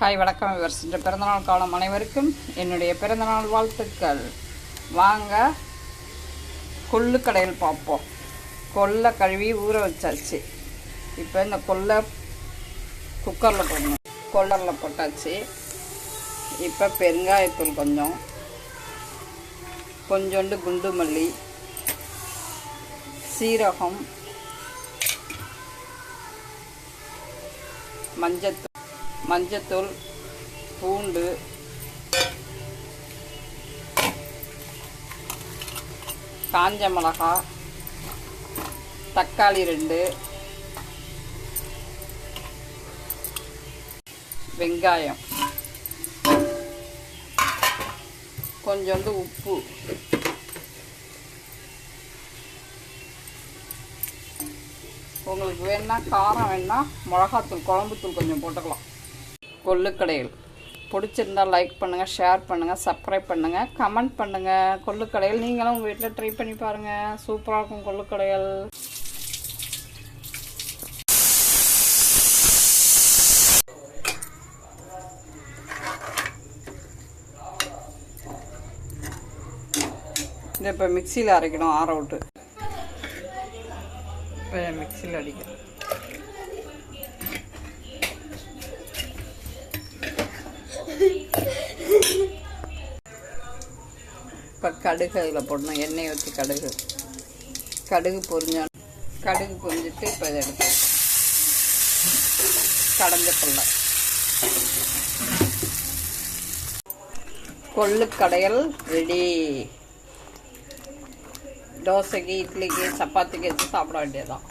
Hi வணக்கம் viewers. இந்த பிறந்தநாள் காலம் அனைவருக்கும் என்னுடைய பிறந்தநாள் வாழ்த்துக்கள். வாங்க கொள்ளு கடையில் பார்ப்போம். கொல்லை கழுவி ஊற வச்சாச்சு. இப்போ இந்த கொல்லை குக்கரில் போடணும். கொல்லரில் போட்டாச்சு. இப்போ பெருங்காயத்தூள் கொஞ்சம். கொஞ்சோண்டு குண்டு மல்லி. சீரகம். மஞ்சத்தூள். மஞ்சத்தூள் பூண்டு காஞ்ச மிளகா தக்காளி ரெண்டு வெங்காயம். கொஞ்சோண்டு உப்பு. உங்களுக்கு வேணுன்னா காரம் வேணுன்னா மிளகாத்தூள் குழம்புத்தூள் கொஞ்சம் போட்டுக்கலாம். கொள்ளுக்கடையில் பிடிச்சிருந்தா லைக் பண்ணுங்கள் ஷேர் பண்ணுங்கள் சப்ஸ்கிரைப் பண்ணுங்கள் கமெண்ட் பண்ணுங்கள் கொள்ளுக்கடையில் நீங்களும் உங்கள் வீட்டில் ட்ரை பண்ணி பாருங்கள் சூப்பராக இருக்கும் கொள்ளுக்கடையில் இதை இப்போ மிக்சியில் அரைக்கணும் ஆற விட்டு. இப்போ மிக்சியில் அடிக்கிறேன். இப்போ கடுகு அதில் போடணும் எண்ணெய் ஊற்றி கடுகு. கடுகு பொரிஞ்சா கடுகு பொரிஞ்சிட்டு இப்போ இதை எடுத்து கடைஞ்ச கொள்ள கொள்ளு கடையல் ரெடி. தோசைக்கு இட்லிக்கு சப்பாத்திக்கு வச்சு சாப்பிட வேண்டியதுதான்.